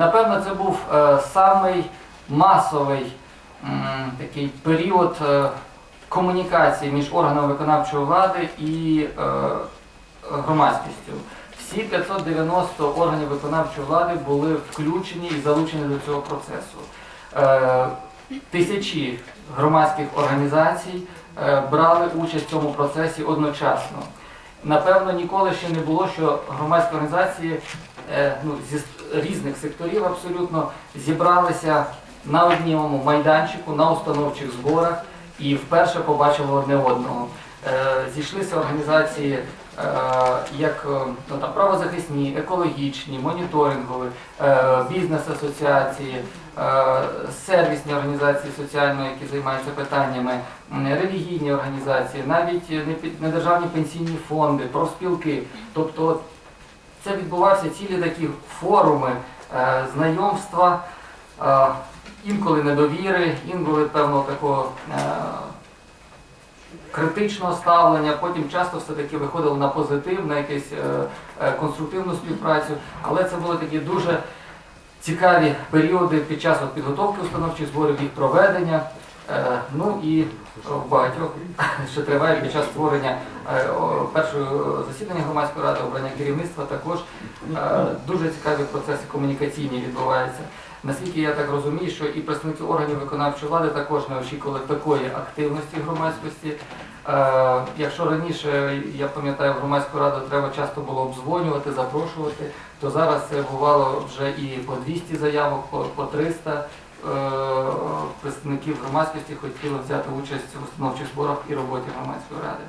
напевно, це був е, самий масовий такий період е, комунікації між органами виконавчої влади і е, громадськістю. Всі 590 органів виконавчої влади були включені і залучені до цього процесу. Тисячі громадських організацій брали участь в цьому процесі одночасно. Напевно, ніколи ще не було, що громадські організації ну, зі різних секторів абсолютно зібралися на одному майданчику, на установчих зборах і вперше побачили одне одного. Е, Зійшлися організації е, як е, ну, там, правозахисні, екологічні, моніторингові, е, бізнес-асоціації, е, сервісні організації соціальної, які займаються питаннями, релігійні організації, навіть недержавні пенсійні фонди, профспілки. Тобто це відбувався цілі такі форуми, е, знайомства, е, інколи недовіри, інколи певного такого е, критичного ставлення, потім часто все-таки виходило на позитив, на якусь конструктивну співпрацю. Але це були такі дуже цікаві періоди під час підготовки установчих зборів, їх проведення. Е, Ну і в багатьох, що триває під час створення е, першого засідання громадської ради, обрання керівництва також е, дуже цікаві процеси комунікаційні відбуваються. Наскільки я так розумію, що і представники органів виконавчої влади також не очікували такої активності громадськості. Якщо раніше, я пам'ятаю, в громадську раду треба часто було обдзвонювати, запрошувати, то зараз це бувало вже і по 200 заявок, по, по 300 е, представників громадськості хотіли взяти участь в установчих зборах і роботі громадської ради.